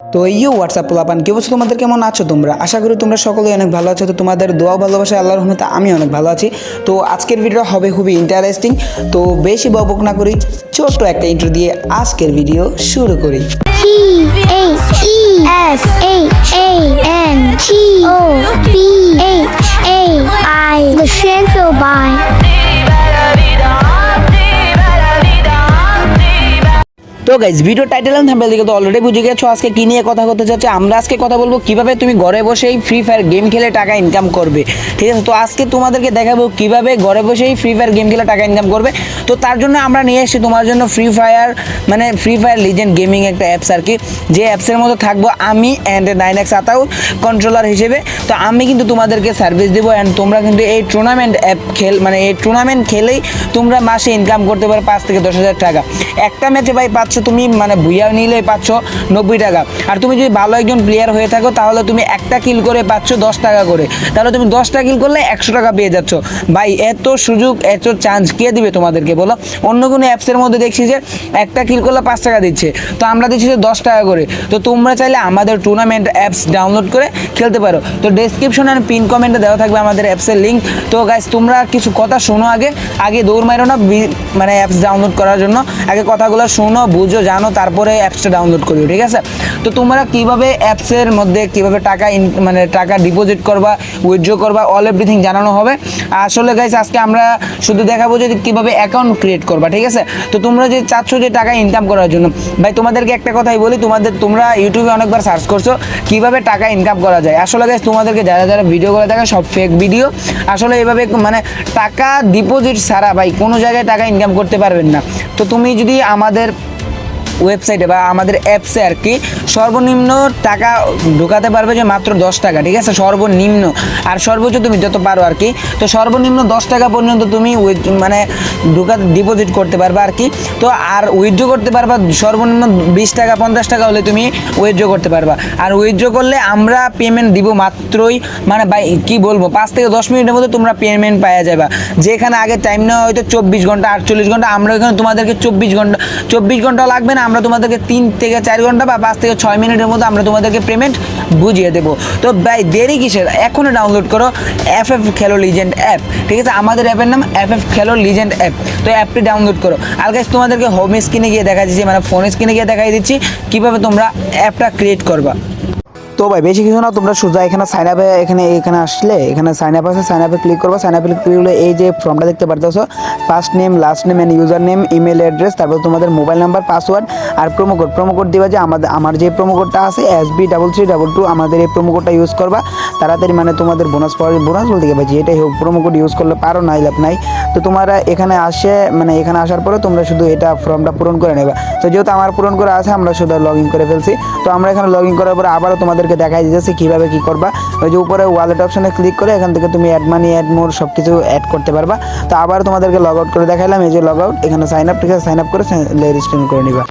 তো you WhatsApp পোলাপান, কি বলছো তোমাদের? কেমন আছো তোমরা? আশা করি তোমরা সকলেই অনেক ভালো আছো। তো তোমাদের দোয়া ভালোবাসা, আল্লাহর রহমতে আমি অনেক ভালো আছি। তো আজকের ভিডিও হবে খুবই ইন্টারেস্টিং তো বেশি বকবক না করি, ছোট্ট একটা ইন্ট্রো দিয়ে আজকের ভিডিও শুরু করি। তো guys video title and thumbnail দিকে তো অলরেডি বুঝে গেছো আজকে কি নিয়ে কথা হতে যাচ্ছে আমরা আজকে কথা বলব কীভাবে তুমি ঘরে বসেই ফ্রি ফায়ার গেম খেলে টাকা ইনকাম করবে। ঠিক আছে, তো আজকে তোমাদেরকে দেখাবো কীভাবে ঘরে বসেই ফ্রি ফায়ার গেম খেলে টাকা ইনকাম করবে। তো তার জন্য আমরা নিয়ে এসেছি তোমার জন্য ফ্রি ফায়ার মানে ফ্রি ফায়ার লিজেন্ড গেমিং একটা অ্যাপস আর কি। যে অ্যাপসের মধ্যে থাকব আমি and nine X Ataul controller হিসেবে। তো আমি কিন্তু তোমাদেরকে সার্ভিস দেবো অ্যান্ড তোমরা কিন্তু এই টুর্নামেন্ট অ্যাপ খেল মানে এই টুর্নামেন্ট খেলেই তোমরা মাসে ইনকাম করতে পারো পাঁচ থেকে দশ হাজার টাকা। একটা ম্যাচে ভাই পাচ্ছ তুমি মানে ভুইয়া নিলে পাচ্ছ নব্বই টাকা। আর তুমি যদি ভালো একজন প্লেয়ার হয়ে থাকো, তাহলে তুমি একটা কিল করে পাচ্ছ দশ টাকা করে। তাহলে তুমি দশটা কিল করলে একশো টাকা পেয়ে যাচ্ছ। ভাই, এত সুযোগ, এত চান্স কে দিবে তোমাদেরকে বলো? অন্য কোনো অ্যাপসের মধ্যে দেখছি যে একটা কিল করলে পাঁচ টাকা দিচ্ছে। তো আমরা দিচ্ছি যে দশ টাকা করে। তো তোমরা চাইলে আমাদের টুর্নামেন্ট অ্যাপস ডাউনলোড করে খেলতে পারো। তো ডেসক্রিপশন আর পিন কমেন্টে দেওয়া থাকবে আমাদের অ্যাপসের লিঙ্ক তো গাইস তোমরা কিছু কথা শোনো আগে। আগে দৌড় মারো না মানে অ্যাপস ডাউনলোড করার জন্য। আগে কথাগুলো শোনো, বুঝো। জানো, তারপরে অ্যাপসটা ডাউনলোড করিও, ঠিক আছে? তো তোমরা কীভাবে অ্যাপসের মধ্যে কীভাবে টাকা মানে টাকা ডিপোজিট করবা উইথড্র করবা অল এভরিথিং জানানো হবে। আসলে গাইস আজকে আমরা শুধু দেখাবো যে কীভাবে অ্যাকাউন্ট ক্রিয়েট করবা, ঠিক আছে? তো তোমরা যে চাচ্ছ যে টাকা ইনকাম করার জন্য, ভাই, তোমাদেরকে একটা কথাই বলি, তোমাদের, তোমরা ইউটিউবে অনেকবার সার্চ করছ, কীভাবে টাকা ইনকাম করা যায়। আসলে গাইস তোমাদেরকে যারা যারা ভিডিও করে থাকে সব ফেক ভিডিও আসলে এভাবে মানে টাকা ডিপোজিট ছাড়া, ভাই, কোনো জায়গায় টাকা ইনকাম করতে পারবেন না। তো তুমি যদি আমাদের ওয়েবসাইটে বা আমাদের অ্যাপসে আর কি সর্বনিম্ন টাকা ঢোকাতে পারবে যে মাত্র দশ টাকা, ঠিক আছে? সর্বনিম্ন। আর সর্বোচ্চ তুমি যত পারো আর কি, তো সর্বনিম্ন দশ টাকা পর্যন্ত তুমি মানে ঢোকা ডিপোজিট করতে পারবে আর কি। তো আর উইথড্র করতে পারবা, সর্বনিম্ন বিশ টাকা, পঞ্চাশ টাকা হলে তুমি উইথড্র করতে পারবা। আর উইথড্র করলে আমরা পেমেন্ট দিব মাত্রই মানে ভাই, কি বলব, পাঁচ থেকে দশ মিনিটের মধ্যে তোমরা পেমেন্ট পাওয়া যাবে। যেখানে আগে টাইম নেওয়া হয়তো চব্বিশ ঘণ্টা, আটচল্লিশ ঘণ্টা, আমরা এখানে তোমাদেরকে চব্বিশ ঘণ্টা চব্বিশ ঘণ্টা লাগবে না আমরা তোমাদেরকে তিন থেকে চার ঘণ্টা বা পাঁচ থেকে ছয় মিনিটের মধ্যে আমরা তোমাদেরকে পেমেন্ট বুঝিয়ে দেবো। তো ভাই, দেরি কিসের? এখনও ডাউনলোড করো এফ এফ খেলো লিজেন্ড অ্যাপ ঠিক আছে? আমাদের অ্যাপের নাম এফ এফ খেলো লিজেন্ড অ্যাপ তো অ্যাপটি ডাউনলোড করো। আর গাছ তোমাদেরকে হোম স্ক্রিনে গিয়ে দেখা দিচ্ছি মানে ফোন স্ক্রিনে গিয়ে দেখাই দিচ্ছি, কীভাবে তোমরা অ্যাপটা ক্রিয়েট করবা। তো ভাই, বেশি কিছু না, তোমরা সোজা এখানে সাইন আপে এখানে এখানে আসলে, এখানে সাইন আপ আছে সাইন আপে ক্লিক করবা সাইন আপে ক্লিক করলে এই যে ফর্মটা দেখতে পারতেছো first name last name and user name email address তারপর তোমাদের মোবাইল নাম্বার পাসওয়ার্ড আর প্রোমো কোড প্রোমো কোড দিবা যে আমাদের, আমার যে প্রোমো কোডটা আছে S B double three double two আমাদের এই প্রোমো কোডটা ইউজ করবা। তাড়াতাড়ি মানে তোমাদের বোনাস পাওয়ার বোনাস বলতে কি ভাই এটাই হোক প্রোমো কোড ইউজ করলে পারো, নাই লাভ নাই। তো তোমরা এখানে আসে মানে এখানে আসার পরে তোমরা শুধু এটা ফর্মটা পূরণ করে নেবে। তো যেহেতু আমার পূরণ করা আছে, আমরা শুধু লগ ইন করে ফেলছি। তো আমরা এখানে লগ ইন করার পরে আবারও তোমাদেরকে দেখাই দিতেছি কীভাবে কি করবা। ওই যে উপরে ওয়ালেট অপশনে ক্লিক করে এখান থেকে তুমি অ্যাড মানি অ্যাড মোর সব কিছু অ্যাড করতে পারবা। তো আবার তোমাদেরকে লগ আউট করে দেখাইলাম, এই যে লগ আউট এখানে সাইন আপ ঠিক আছে? সাইন আপ করে রেজিস্ট্রেশন করে নিবা।